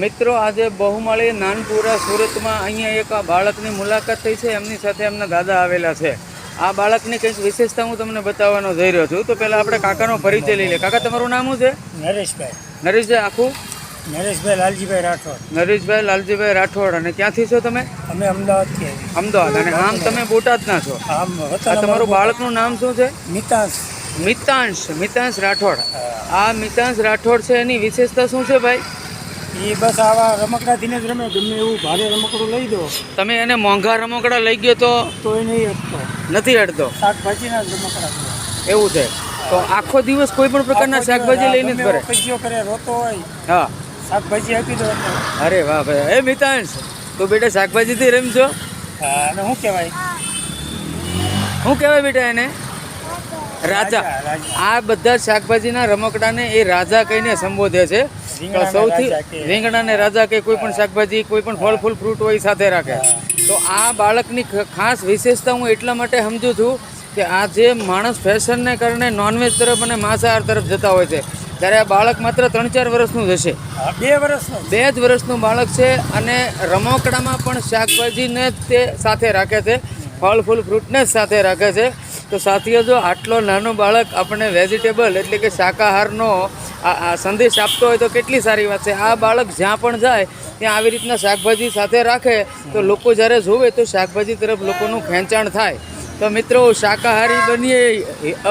મિત્રો આજે બહુમાળી નાનપુરા સુરતમાં અહીંયા એક આ બાળકની મુલાકાત થઈ છે. એમની સાથે એમના દાદા આવેલા છે. આ બાળકની કંઈક વિશેષતા હું તમને બતાવવાનો જઈ રહ્યો છું. તો પહેલાં આપણે કાકાનો પરિચય લઈ લે કાકા તમારું નામ શું છે? નરેશભાઈ. નરેશભાઈ આખું? નરેશભાઈ લાલજીભાઈ રાઠોડ. નરેશભાઈ લાલજીભાઈ રાઠોડ. અને ક્યાંથી છો તમે? અમે અમદાવાદથી અમદાવાદ. અને આમ તમે બોટાદના છો. આમ તમારું બાળકનું નામ શું છે? મિતાંશ. મિતાંશ. મિતાંશ રાઠોડ. આ મિતાંશ રાઠોડ છે. એની વિશેષતા શું છે ભાઈ? એ બસ આવા રમકડાથીને જ રમે ગમે એવું ભારે રમકડું લઈ દો. તમે એને મોંઘા રમકડા લઈ ગયો તો? તો એ નહીં નથી અડતો શાકભાજીના જ રમકડા એવું છે? તો આખો દિવસ કોઈ પણ પ્રકારના શાકભાજી લઈને જ ગમે ફરે? કરે રોતો હોય. હા. શાકભાજી આપી દો અરે વાહ ભાઈ. એ મિતાંશ તું બેટા શાકભાજીથી રમજો હા, અને શું કહેવાય? શું કહેવાય બેટા એને? રાજા. આ બધા શાકભાજીના રમકડાને એ રાજા કહીને સંબોધે છે. સૌથી. રીંગણાને રાજા કે કોઈ પણ શાકભાજી કોઈ પણ ફળ ફૂલ ફ્રૂટ હોય સાથે રાખે. તો આ બાળકની ખાસ વિશેષતા હું એટલા માટે સમજુ છું કે આ જે માણસ ફેશનને કારણે નોનવેજ તરફ અને માંસાહાર તરફ જતા હોય છે ત્યારે આ બાળક માત્ર ત્રણ ચાર વર્ષનું જ હશે. બે વર્ષનું બે જ વર્ષનું બાળક છે અને રમકડામાં પણ શાકભાજીને જ તે સાથે રાખે છે ફળ ફૂલ ફ્રૂટને જ સાથે રાખે છે. તો સાથીઓ, જો આટલો નાનો બાળક આપણને વેજીટેબલ એટલે કે શાકાહારનો સંદેશ આપતો હોય તો કેટલી સારી વાત છે. આ બાળક જ્યાં પણ જાય, ત્યાં આવી રીતના શાકભાજી સાથે રાખે. તો લોકો જ્યારે જોવે તો શાકભાજી તરફ લોકોનું ખેંચાણ થાય. તો મિત્રો, શાકાહારી બનીએ,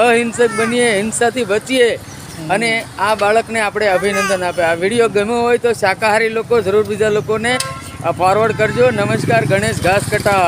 અહિંસક બનીએ, હિંસાથી બચીએ. અને આ બાળકને આપણે અભિનંદન આપે. આ વીડિયો ગમ્યો હોય તો શાકાહારી લોકો જરૂર બીજા લોકોને ફોરવર્ડ કરજો. નમસ્કાર, ગણેશ ઘાસ કટા.